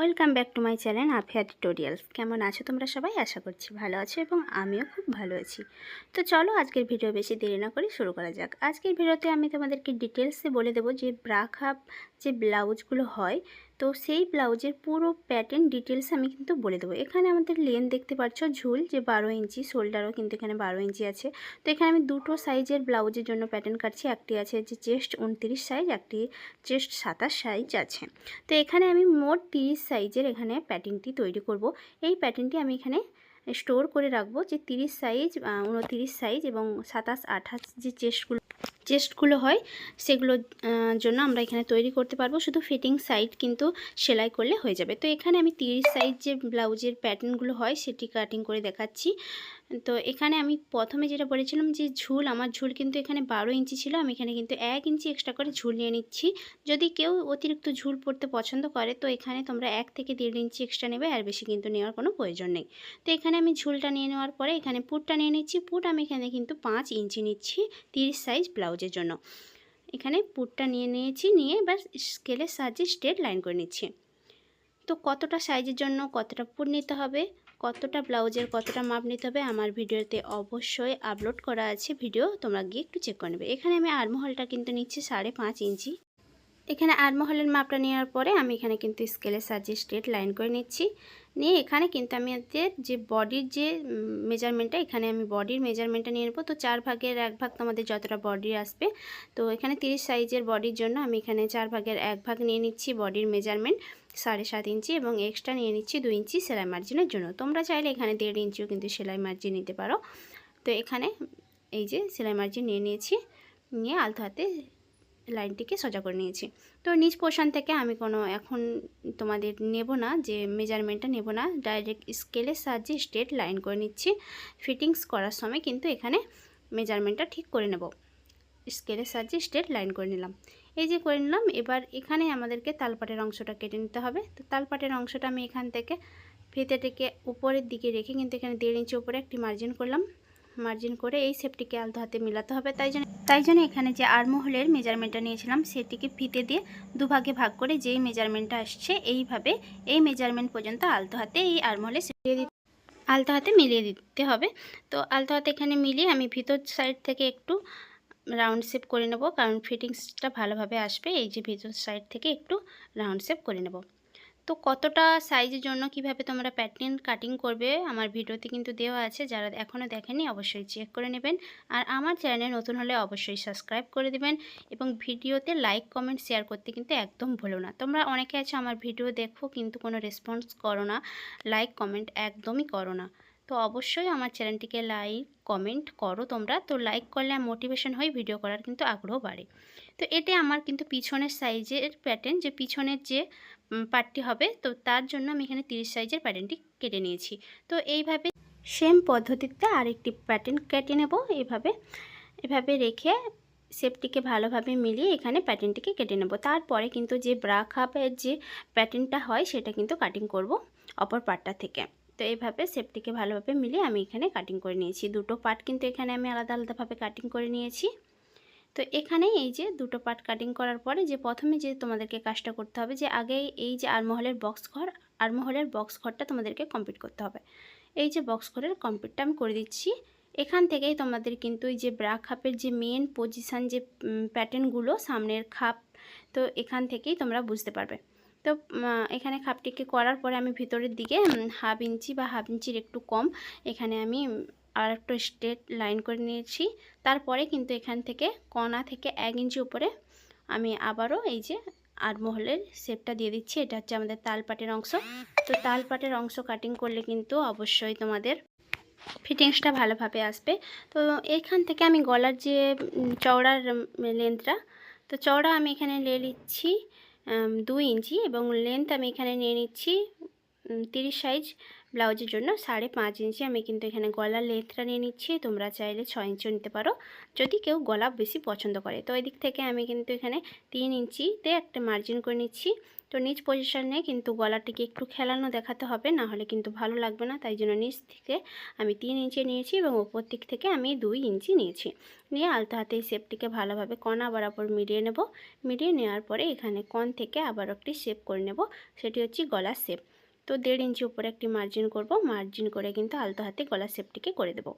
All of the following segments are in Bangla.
Welcome back to my channel Afia tutorials. কেমন আছো তোমরা সবাই? আশা করছি ভালো আছো এবং আমিও খুব ভালো আছি। তো চলো আজকের ভিডিও বেশি দেরি না করে শুরু করা যাক। আজকের ভিডিওতে আমি তোমাদেরকে ডিটেলসে বলে দেবো যে ব্রাকআপ যে ব্লাউজগুলো হয় তো সেই ব্লাউজের পুরো প্যাটার্ন ডিটেলস আমি কিন্তু বলে দেবো। এখানে আমাদের লেন দেখতে পাচ্ছ, ঝুল যে বারো ইঞ্চি শোল্ডারও কিন্তু এখানে বারো ইঞ্চি আছে। তো এখানে আমি দুটো সাইজের ব্লাউজের জন্য প্যাটার্ন কাটছি, একটি আছে যে চেস্ট উনত্রিশ সাইজ একটি চেস্ট সাতাশ সাইজ আছে। তো এখানে আমি মোট তিরিশ সাইজের এখানে প্যাটার্নটি তৈরি করব। এই প্যাটার্নটি আমি এখানে স্টোর করে রাখব যে তিরিশ সাইজ উনতিরিশ সাইজ এবং সাতাশ আঠাশ যে চেস্টগুলো চেস্টগুলো হয় সেগুলোর জন্য আমরা এখানে তৈরি করতে পারব। শুধু ফিটিং সাইড কিন্তু সেলাই করলে হয়ে যাবে। তো এখানে আমি তিরিশ সাইজ যে ব্লাউজের প্যাটার্নগুলো হয়, সেটি কাটিং করে দেখাচ্ছি। তো এখানে আমি প্রথমে যেটা বলেছিলাম যে ঝুল, আমার ঝুল কিন্তু এখানে বারো ইঞ্চি ছিল, আমি এখানে কিন্তু এক ইঞ্চি এক্সট্রা করে ঝুল নিয়ে নিচ্ছি। যদি কেউ অতিরিক্ত ঝুল পড়তে পছন্দ করে, তো এখানে তোমরা এক থেকে দেড় ইঞ্চি এক্সট্রা নেবে, আর বেশি কিন্তু নেওয়ার কোনো প্রয়োজন নেই। তো এখানে আমি ঝুলটা নিয়ে নেওয়ার পরে এখানে পুটটা নিয়ে নিচ্ছি, পুট আমি এখানে কিন্তু পাঁচ ইঞ্চি নিচ্ছি তিরিশ সাইজ ব্লাউজের জন্য। এখানে পুটটা নিয়ে নিয়েছি, নিয়ে এবার স্কেলের সাহায্যে স্ট্রেট লাইন করে নিচ্ছি। তো কতটা সাইজের জন্য কতটা পুট নিতে হবে? কতটা ব্লাউজের কতটা মাপ নিতে হবে আমার ভিডিওতে অবশ্যই আপলোড করা আছে ভিডিও, তোমরা গিয়ে একটু চেক করে নেবে। এখানে আমি আর্মহলটা কিন্তু নিচ্ছি সাড়ে পাঁচ ইঞ্চি। এখানে আর্মহলের মাপটা নেওয়ার পরে আমি এখানে কিন্তু স্কেলের সাহায্যে স্ট্রেট লাইন করে নিচ্ছি। নিয়ে এখানে কিন্তু আমি যে বডির যে মেজারমেন্টটা এখানে আমি বডির মেজারমেন্টটা নিয়ে নেব। তো চার ভাগের এক ভাগ তোমাদের যতটা বডি আসবে, তো এখানে তিরিশ সাইজের বডির জন্য আমি এখানে চার ভাগের এক ভাগ নিয়ে নিচ্ছি বডির মেজারমেন্ট সাড়ে সাত ইঞ্চি এবং এক্সট্রা নিয়ে নিচ্ছি দুই ইঞ্চি সেলাই মার্জিনের জন্য। তোমরা চাইলে এখানে দেড় ইঞ্চিও কিন্তু সেলাই মার্জিন নিতে পারো। তো এখানে এই যে সেলাই মার্জিন নিয়ে নিয়েছি, নিয়ে আলতো হাতে লাইনটিকে সোজা করে নিয়েছি। তো নিচ পোর্শন থেকে আমি কোনো এখন তোমাদের নেব না, যে মেজারমেন্টটা নেব না। ডাইরেক্ট স্কেলের সাহায্যে স্ট্রেট লাইন করে নিচ্ছি। ফিটিংস করার সময় কিন্তু এখানে মেজারমেন্টটা ঠিক করে নেব। স্কেলের সাহায্যে স্ট্রেট লাইন করে নিলাম। এই যে করে নিলাম, এবার এখানে আমাদেরকে তালপাটের অংশটা কেটে নিতে হবে। তো তালপাটের অংশটা আমি এখান থেকে ফিতেটিকে উপরের দিকে রেখে কিন্তু এখানে দেড় ইঞ্চি উপরে একটি মার্জিন করলাম। মার্জিন করে এই সেপটিকে আলতো হাতে মিলাতে হবে। তাই জন্য তাই জন্য এখানে যে আর্মহোলের মেজারমেন্টটা নিয়েছিলাম, সেটিকে ফিতে দিয়ে দুভাগে ভাগ করে যেই মেজারমেন্টটা আসছে, এইভাবে এই মেজারমেন্ট পর্যন্ত আলতো হাতে এই আর্মহোলে দিয়ে দিতে, আলতো হাতে মিলিয়ে দিতে হবে। তো আলতো হাতে এখানে মিলিয়ে আমি ভিতর সাইড থেকে একটু রাউন্ড শেপ করে নেব। কারণ ফিটিংসটা ভালোভাবে আসবে। এই যে ভিতর সাইড থেকে একটু রাউন্ড শেপ করে নেব। তো কতটা সাইজের জন্য কীভাবে তোমরা প্যাটার্ন কাটিং করবে, আমার ভিডিওতে কিন্তু দেওয়া আছে। যারা এখনও দেখেনি, অবশ্যই চেক করে নেবেন। আর আমার চ্যানেলে নতুন হলে অবশ্যই সাবস্ক্রাইব করে দেবেন। এবং ভিডিওতে লাইক কমেন্ট শেয়ার করতে কিন্তু একদম ভুলো না। তোমরা অনেকে আছে, আমার ভিডিও দেখো, কিন্তু কোনো রেসপন্স করো না। লাইক কমেন্ট একদমই করো না। তো অবশ্যই আমার চ্যানেলটিকে লাইক কমেন্ট করো তোমরা। তো লাইক করলে মোটিভেশন হয় ভিডিও করার কিন্তু আগ্রহ বাড়ে। তো এটা আমার কিন্তু পিছনের সাইজের প্যাটার্ন যে পিছনের যে পার্টটি হবে, তো তার জন্য আমি এখানে তিরিশ সাইজের প্যাটার্নটি কেটে নিয়েছি। তো এইভাবে সেম পদ্ধতিতে আরেকটি প্যাটার্ন কেটে নেব। এভাবে এভাবে রেখে শেপটিকে ভালোভাবে মিলিয়ে এখানে প্যাটার্নটিকে কেটে নেব। তারপরে কিন্তু যে ব্রা খাপের যে প্যাটার্নটা হয়, সেটা কিন্তু কাটিং করব অপর পার্টটা থেকে। তো এইভাবে শেপটিকে ভালোভাবে মিলিয়ে আমি এখানে কাটিং করে নিয়েছি। দুটো পার্ট কিন্তু এখানে আমি আলাদা আলাদাভাবে কাটিং করে নিয়েছি। তো এখানে এই যে দুটো পার্ট কাটিং করার পরে যে প্রথমে যে তোমাদেরকে কাজটা করতে হবে যে আগে এই যে আরমহলের বক্স ঘর, আরমহলের বক্স ঘরটা তোমাদেরকে কমপ্লিট করতে হবে। এই যে বক্স ঘরের কমপ্লিটটা আমি করে দিচ্ছি। এখান থেকেই তোমাদের কিন্তু এই যে ব্রা খাপের যে মেন পজিশান যে প্যাটার্নগুলো সামনের খাপ, তো এখান থেকেই তোমরা বুঝতে পারবে। তো এখানে খাপটিকে করার পরে আমি ভিতরের দিকে হাফ ইঞ্চি বা হাফ ইঞ্চির একটু কম, এখানে আমি আর একটু স্ট্রেট লাইন করে নিয়েছি। তারপরে কিন্তু এখান থেকে কণা থেকে এক ইঞ্চি উপরে আমি আবারও এই যে আরমহলের শেপটা দিয়ে দিচ্ছি। এটা হচ্ছে আমাদের তালপাটের অংশ। তো, তালপাটের অংশ কাটিং করলে কিন্তু অবশ্যই তোমাদের ফিটিংসটা ভালোভাবে আসবে। তো, এখান থেকে আমি গলার যে চওড়ার লেন্থটা তো চওড়া আমি এখানে নিয়ে নিচ্ছি। দুই ইঞ্চি এবং লেন্থ আমি এখানে নিয়ে নিচ্ছি তিরিশ সাইজ ব্লাউজের জন্য সাড়ে পাঁচ ইঞ্চি। আমি কিন্তু এখানে গলার লেন্থটা নিয়ে নিচ্ছি। তোমরা চাইলে ছয় ইঞ্চিও নিতে পারো। যদি কেউ গলা বেশি পছন্দ করে। তো ওই দিক থেকে আমি কিন্তু এখানে তিন ইঞ্চিতে একটা মার্জিন করে নিচ্ছি। তো নিচ পজিশনে কিন্তু গলাটিকে একটু খেলানো দেখাতে হবে। না হলে কিন্তু ভালো লাগবে না। তাই জন্য নিচ থেকে আমি তিন ইঞ্চি নিয়েছি এবং ওপর দিক থেকে আমি দুই ইঞ্চি নিয়েছি। নিয়ে আলতো হাতে এই শেপটিকে ভালোভাবে কণা বরাবর মিলিয়ে নেব। মিলিয়ে নেওয়ার পরে এখানে কন থেকে আবার একটি শেপ করে নেব। সেটি হচ্ছে গলার শেপ তো দেড় ইঞ্চি উপরে একটি মার্জিন করব। মার্জিন করে কিন্তু আলতো হাতে গলার শেপটিকে করে দেব।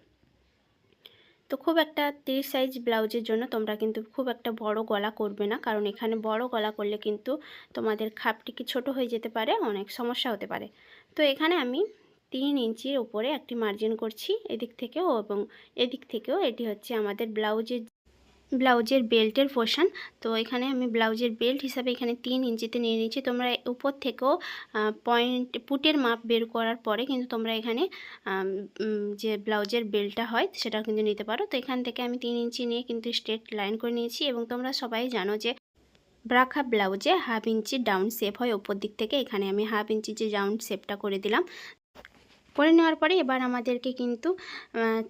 তো খুব একটা তিরিশ সাইজ ব্লাউজের জন্য তোমরা কিন্তু খুব একটা বড় গলা করবে না। কারণ এখানে বড় গলা করলে কিন্তু তোমাদের খাপটিকে ছোট হয়ে যেতে পারে, অনেক সমস্যা হতে পারে। তো এখানে আমি তিন ইঞ্চির উপরে একটি মার্জিন করছি। এদিক থেকেও এবং এদিক থেকেও এটি হচ্ছে আমাদের ব্লাউজের ব্লাউজের বেল্টের পোর্শন তো এখানে আমি ব্লাউজের বেল্ট হিসাবে এখানে তিন ইঞ্চিতে নিয়ে নিচ্ছি। তোমরা উপর থেকেও পয়েন্ট, পুটের মাপ বের করার পরে কিন্তু তোমরা এখানে যে ব্লাউজের বেল্টটা হয় সেটা কিন্তু নিতে পারো। তো এখান থেকে আমি তিন ইঞ্চি নিয়ে কিন্তু স্ট্রেট লাইন করে নিয়েছি এবং তোমরা সবাই জানো যে ব্রাখা ব্লাউজে হাফ ইঞ্চি ডাউন শেপ হয়। ওপর দিক থেকে এখানে আমি হাফ ইঞ্চি যে ডাউন শেপটা করে দিলাম করে নেওয়ার পরে এবার আমাদেরকে কিন্তু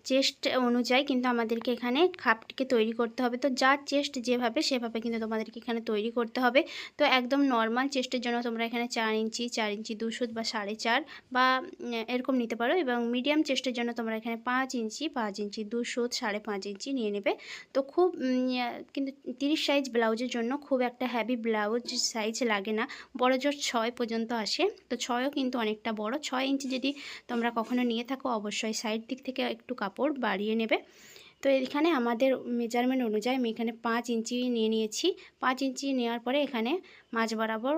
চেস্ট অনুযায়ী কিন্তু আমাদেরকে এখানে খাপটিকে তৈরি করতে হবে। তো যার চেস্ট যেভাবে, সেভাবে কিন্তু তোমাদেরকে এখানে তৈরি করতে হবে। তো একদম নর্মাল চেস্টের জন্য তোমরা এখানে চার ইঞ্চি চার ইঞ্চি দুশো বা সাড়ে চার বা এরকম নিতে পারো এবং মিডিয়াম চেস্টের জন্য তোমরা এখানে পাঁচ ইঞ্চি পাঁচ ইঞ্চি দুশো সাড়ে পাঁচ ইঞ্চি নিয়ে নেবে। তো খুব কিন্তু তিরিশ সাইজ ব্লাউজের জন্য খুব একটা হ্যাভি ব্লাউজ সাইজ লাগে না। বড় জোর ছয় পর্যন্ত আসে। তো ছয়ও কিন্তু অনেকটা বড়। ছয় ইঞ্চি যদি তোমরা কখনো নিয়ে থাকো, অবশ্যই সাইড দিক থেকে একটু কাপড় বাড়িয়ে নেবে। তো এখানে আমাদের মেজারমেন্ট অনুযায়ী আমি এখানে পাঁচ ইঞ্চি নিয়ে নিয়েছি। পাঁচ ইঞ্চি নেওয়ার পরে এখানে মাঝ বরাবর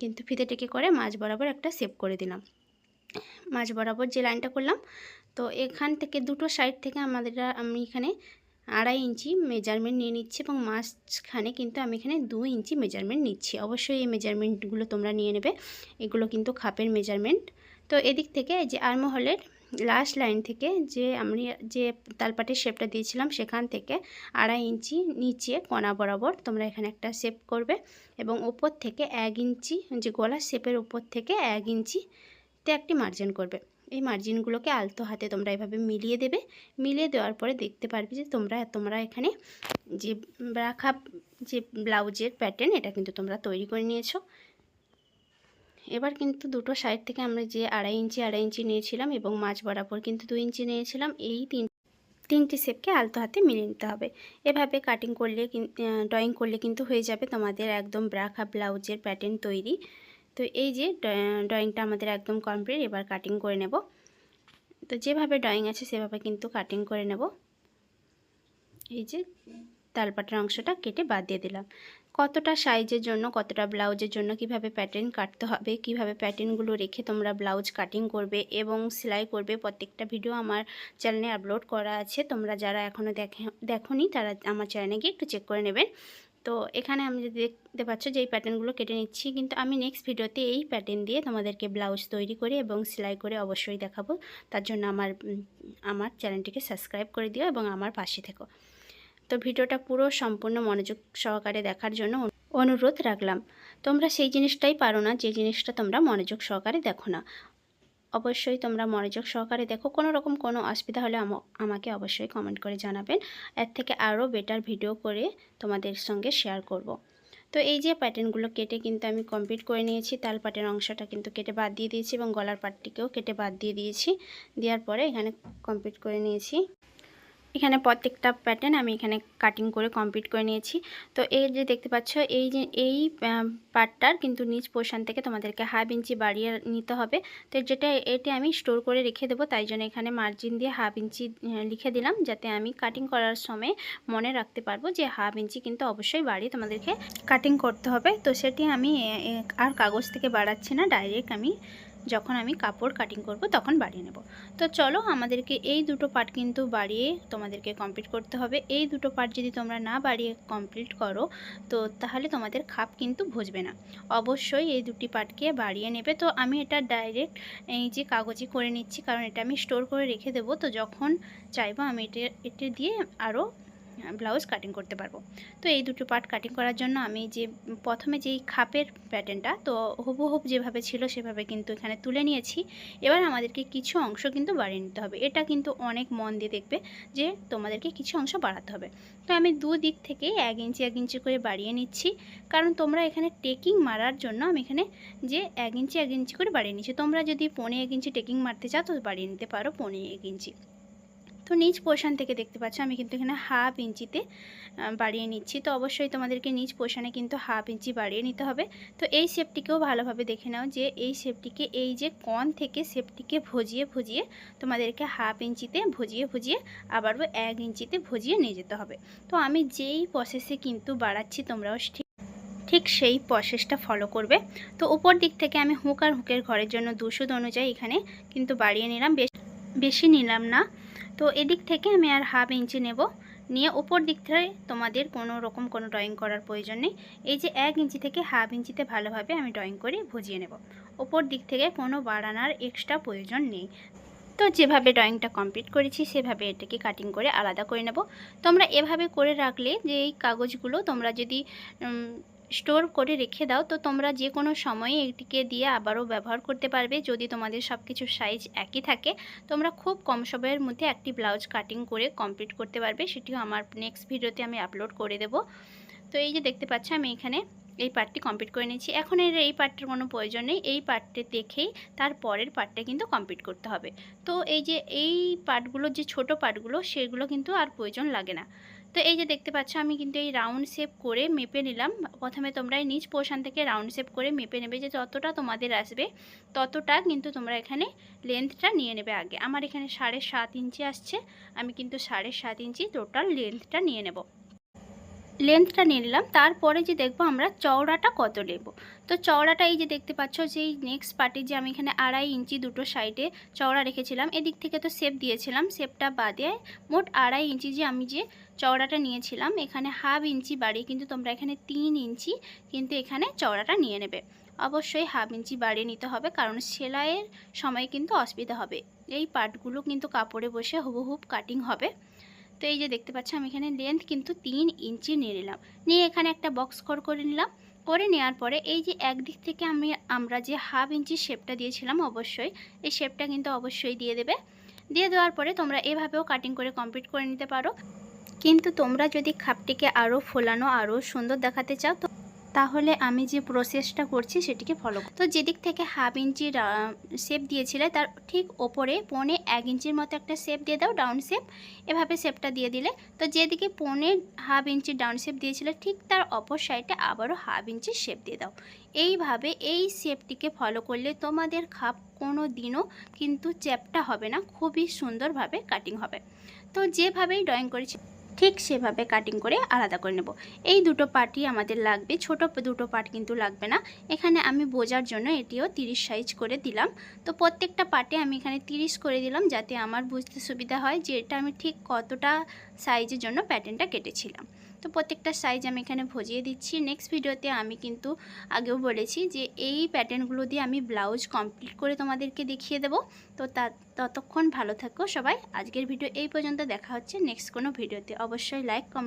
কিন্তু ফিতে টেকে করে মাঝ বরাবর একটা সেভ করে দিলাম। মাঝ বরাবর যে লাইনটা করলাম, তো এখান থেকে দুটো সাইড থেকে আমাদের আমি এখানে আড়াই ইঞ্চি মেজারমেন্ট নিয়ে নিচ্ছি এবং মাঝখানে কিন্তু আমি এখানে দু ইঞ্চি মেজারমেন্ট নিচ্ছি। অবশ্যই এই মেজারমেন্টগুলো তোমরা নিয়ে নেবে। এগুলো কিন্তু খাপের মেজারমেন্ট তো এদিক থেকে যে আর্মহলের লাস্ট লাইন থেকে যে আমি যে তালপাটের শেপটা দিয়েছিলাম সেখান থেকে আড়াই ইঞ্চি নিচে কণা বরাবর তোমরা এখানে একটা শেপ করবে এবং ওপর থেকে এক ইঞ্চি যে গলার শেপের ওপর থেকে এক ইঞ্চিতে একটি মার্জিন করবে। এই মার্জিনগুলোকে আলতো হাতে তোমরা এভাবে মিলিয়ে দেবে। মিলিয়ে দেওয়ার পরে দেখতে পারবে যে তোমরা তোমরা এখানে যে রাখা যে ব্লাউজের প্যাটার্ন এটা কিন্তু তোমরা তৈরি করে নিয়েছো। এবার কিন্তু দুটো সাইড থেকে আমরা যে আড়াই ইঞ্চি আড়াই ইঞ্চি নিয়েছিলাম এবং মাছ বরাবর কিন্তু দু ইঞ্চি নিয়েছিলাম, এই তিন তিনটি শেপকে আলতো হাতে মিলিয়ে নিতে হবে। এভাবে কাটিং করলে ড্রয়িং করলে কিন্তু হয়ে যাবে তোমাদের একদম ব্রাখা ব্লাউজের প্যাটার্ন তৈরি। তো এই যে ড্রয়িংটা আমাদের একদম কমপ্লিট এবার কাটিং করে নেব। তো যেভাবে ড্রয়িং আছে সেভাবে কিন্তু কাটিং করে নেব। এই যে তালপাটার অংশটা কেটে বাদ দিয়ে দিলাম। কতটা সাইজের জন্য, কতটা ব্লাউজের জন্য কীভাবে প্যাটার্ন কাটতে হবে, কীভাবে প্যাটার্নগুলো রেখে তোমরা ব্লাউজ কাটিং করবে এবং সেলাই করবে, প্রত্যেকটা ভিডিও আমার চ্যানেলে আপলোড করা আছে। তোমরা যারা এখনও দেখে, দেখোনি, তারা আমার চ্যানেলে গিয়ে একটু চেক করে নেবেন। তো এখানে আমি যদি দেখতে পাচ্ছ যে এই প্যাটার্নগুলো কেটে নিচ্ছি, কিন্তু আমি নেক্সট ভিডিওতে এই প্যাটার্ন দিয়ে তোমাদেরকে ব্লাউজ তৈরি করে এবং সেলাই করে অবশ্যই দেখাবো। তার জন্য আমার আমার চ্যানেলটিকে সাবস্ক্রাইব করে দিও এবং আমার পাশে থেকো। তো ভিডিওটা পুরো সম্পূর্ণ মনোযোগ সহকারে দেখার জন্য অনুরোধ রাখলাম। তোমরা সেই জিনিসটাই পারো না, যে জিনিসটা তোমরা মনোযোগ সহকারে দেখো না। অবশ্যই তোমরা মনোযোগ সহকারে দেখো। কোনো রকম কোনো অসুবিধা হলে আমাকে অবশ্যই কমেন্ট করে জানাবেন। এর থেকে আরও বেটার ভিডিও করে তোমাদের সঙ্গে শেয়ার করব। তো এই যে প্যাটার্নগুলো কেটে কিন্তু আমি কমপ্লিট করে নিয়েছি। তাল পাটের অংশটা কিন্তু কেটে বাদ দিয়ে দিয়েছি এবং গলার পাটটিকেও কেটে বাদ দিয়ে দিয়েছি। দেওয়ার পরে এখানে কমপ্লিট করে নিয়েছি। এখানে প্রত্যেকটা প্যাটার্ন আমি এখানে কাটিং করে কমপ্লিট করে নিয়েছি। তো এই যে দেখতে পাচ্ছ, এই যে, এই পার্টটার কিন্তু নিচ পোর্শন থেকে তোমাদেরকে হাফ ইঞ্চি বাড়িয়ে নিতে হবে। তো যেটা, এটি আমি স্টোর করে রেখে দেবো, তাই জন্য এখানে মার্জিন দিয়ে হাফ ইঞ্চি লিখে দিলাম, যাতে আমি কাটিং করার সময় মনে রাখতে পারব যে হাফ ইঞ্চি কিন্তু অবশ্যই বাড়িয়ে তোমাদেরকে কাটিং করতে হবে। তো সেটি আমি আর কাগজ থেকে বাড়াচ্ছি না ডাইরেক্ট আমি যখন আমি কাপড় কাটিং করব তখন বাড়িয়ে নেব। তো চলো আমাদেরকে এই দুটো পার্ট কিন্তু বাড়িয়ে তোমাদেরকে কমপ্লিট করতে হবে। এই দুটো পার্ট যদি তোমরা না বাড়িয়ে কমপ্লিট করো, তো তাহলে তোমাদের খাপ কিন্তু ভুজবে না। অবশ্যই এই দুটি পার্টকে বাড়িয়ে নেবে। তো আমি এটা ডাইরেক্ট এই যে কাগজে করে নিচ্ছি, কারণ এটা আমি স্টোর করে রেখে দেবো। তো যখন চাইব আমি এটা এটা দিয়ে আরও ব্লাউজ কাটিং করতে পারব। তো এই দুটো পার্ট কাটিং করার জন্য আমি যে প্রথমে যেই খাপের প্যাটার্নটা তো হুবহুব যেভাবে ছিল সেভাবে কিন্তু এখানে তুলে নিয়েছি। এবার আমাদেরকে কিছু অংশ কিন্তু বাড়িয়ে নিতে হবে। এটা কিন্তু অনেক মন দিয়ে দেখবে যে তোমাদেরকে কিছু অংশ বাড়াতে হবে। তো আমি দু দিক থেকে এক ইঞ্চি এক ইঞ্চি করে বাড়িয়ে নিচ্ছি। কারণ তোমরা এখানে টেকিং মারার জন্য আমি এখানে যে এক ইঞ্চি এক ইঞ্চি করে বাড়িয়ে নিচ্ছি। তোমরা যদি পনে এক ইঞ্চি টেকিং মারতে চাও, তো বাড়িয়ে নিতে পারো পনে এক ইঞ্চি। তো নিচ পোর্শান থেকে দেখতে পাচ্ছ, আমি কিন্তু এখানে হাফ ইঞ্চিতে বাড়িয়ে নিচ্ছি। তো অবশ্যই তোমাদেরকে নিচ পোর্শানে কিন্তু হাফ ইঞ্চি বাড়িয়ে নিতে হবে। তো এই শেপটিকেও ভালোভাবে দেখে নাও যে, এই শেপটিকে এই যে কন থেকে শেপটিকে ভজিয়ে ভজিয়ে তোমাদেরকে হাফ ইঞ্চিতে ভজিয়ে ভজিয়ে আবারও এক ইঞ্চিতে ভজিয়ে নিয়ে যেতে হবে। তো আমি যেই প্রসেসে কিন্তু বাড়াচ্ছি, তোমরাও ঠিক ঠিক সেই প্রসেসটা ফলো করবে। তো উপর দিক থেকে আমি হুক আর হুকের ঘরের জন্য দুশো অনুযায়ী এখানে কিন্তু বাড়িয়ে নিলাম। বেশ, বেশি নিলাম না। তো এদিক থেকে আমি আর হাফ ইঞ্চি নেব। নিয়ে উপর দিক থেকে তোমাদের কোনো রকম কোনো ড্রয়িং করার প্রয়োজন নেই। এই যে এক ইঞ্চি থেকে হাফ ইঞ্চিতে ভালোভাবে আমি ড্রয়িং করে ভুজিয়ে নেব। ওপর দিক থেকে কোনো বাড়ানোর এক্সট্রা প্রয়োজন নেই। তো যেভাবে ড্রয়িংটা কমপ্লিট করেছি, সেভাবে এটাকে কাটিং করে আলাদা করে নেব। তোমরা এভাবে করে রাখলে যে এই কাগজগুলো তোমরা যদি স্টোর করে রেখে দাও। তো তোমরা যে কোনো সময়ে এটিকে দিয়ে আবারও ব্যবহার করতে পারবে। যদি তোমাদের সব কিছুর সাইজ একই থাকে, তোমরা খুব কম সময়ের মধ্যে একটি ব্লাউজ কাটিং করে কমপ্লিট করতে পারবে। সেটিও আমার নেক্সট ভিডিওতে আমি আপলোড করে দেব। তো এই যে দেখতে পাচ্ছ, আমি এখানে এই পার্টটি কমপ্লিট করে নিয়েছি। এখন এর এই পার্টটির কোনো প্রয়োজন নেই। এই পার্টটি দেখেই তার পরের পার্টটা কিন্তু কমপ্লিট করতে হবে। তো এই যে এই পার্টগুলো যে ছোট পার্টগুলো সেগুলো কিন্তু আর প্রয়োজন লাগে না। তো এই যে দেখতে পাচ্ছ, আমি কিন্তু এই রাউন্ড শেপ করে মেপে নিলাম। প্রথমে তোমরা এই নিচ পোর্শান থেকে রাউন্ড শেপ করে মেপে নেবে যে যতটা তোমাদের আসবে, ততটা কিন্তু তোমরা এখানে লেন্থটা নিয়ে নেবে আগে। আমার এখানে সাড়ে সাত ইঞ্চি আসছে, আমি কিন্তু সাড়ে সাত ইঞ্চি টোটাল লেন্থটা নিয়ে নেব। লেন্থটা নিয়ে নিলাম, তারপরে যে দেখব আমরা চওড়াটা কত নেব। তো চওড়াটা এই যে দেখতে পাচ্ছ যে এই নেক্সট পার্টে যে আমি এখানে আড়াই ইঞ্চি দুটো সাইডে চওড়া রেখেছিলাম, এদিক থেকে তো শেপ দিয়েছিলাম শেপটা বাদে মোট আড়াই ইঞ্চি যে আমি যে চওড়াটা নিয়েছিলাম। এখানে হাফ ইঞ্চি বাড়িয়ে কিন্তু তোমরা এখানে তিন ইঞ্চি কিন্তু এখানে চওড়াটা নিয়ে নেবে। অবশ্যই হাফ ইঞ্চি বাড়িয়ে নিতে হবে, কারণ সেলাইয়ের সময় কিন্তু অসুবিধা হবে। এই পার্টগুলো কিন্তু কাপড়ে বসে হুবহুব কাটিং হবে। তো এই যে দেখতে পাচ্ছ, আমি এখানে লেন্থ কিন্তু তিন ইঞ্চি নিয়ে নিলাম। নিয়ে এখানে একটা বক্স কর করে নিলাম। করে নেওয়ার পরে এই যে একদিক থেকে আমি, আমরা যে হাফ ইঞ্চি শেপটা দিয়েছিলাম অবশ্যই, এই শেপটা কিন্তু অবশ্যই দিয়ে দেবে। দিয়ে দেওয়ার পরে তোমরা এভাবেও কাটিং করে কমপ্লিট করে নিতে পারো। কিন্তু তোমরা যদি খাপটিকে আরও ফোলানো আরও সুন্দর দেখাতে চাও, তো তাহলে আমি যে প্রসেসটা করছি সেটিকে ফলো তো যেদিক থেকে হাফ ইঞ্চির শেপ দিয়েছিলে, তার ঠিক ওপরে পনে এক ইঞ্চির মতো একটা শেপ দিয়ে দাও ডাউন শেপ এভাবে শেপটা দিয়ে দিলে। তো যেদিকে পনে হাফ ইঞ্চি ডাউন শেপ দিয়েছিলে, ঠিক তার অপর সাইডে আবারও হাফ ইঞ্চি শেপ দিয়ে দাও। এইভাবে এই শেপটিকে ফলো করলে তোমাদের খাপ কোনো দিনও কিন্তু চ্যাপটা হবে না, খুবই সুন্দরভাবে কাটিং হবে। তো যেভাবেই ড্রয়িং করেছি ঠিক সেভাবে কাটিং করে আলাদা করে নেব। এই দুটো পার্টই আমাদের লাগবে, ছোট দুটো পার্ট কিন্তু লাগবে না। এখানে আমি বোঝার জন্য এটিও 30 সাইজ করে দিলাম। তো প্রত্যেকটা পার্টে আমি এখানে 30 করে দিলাম যাতে আমার বুঝতে সুবিধা হয় যে এটা আমি ঠিক কতটা সাইজের জন্য প্যাটার্নটা কেটেছিলাম। তো প্রত্যেকটা সাইজ আমি এখানে ভজিয়ে দিচ্ছি। নেক্সট ভিডিওতে আমি কিন্তু আগেও বলেছি যে এই প্যাটার্নগুলো দিয়ে আমি ব্লাউজ কমপ্লিট করে তোমাদেরকে দেখিয়ে দেব। তো তা, ততক্ষণ ভালো থাকো সবাই। আজকের ভিডিও এই পর্যন্ত। দেখা হচ্ছে নেক্সট কোনো ভিডিওতে অবশ্যই লাইক কমেন্ট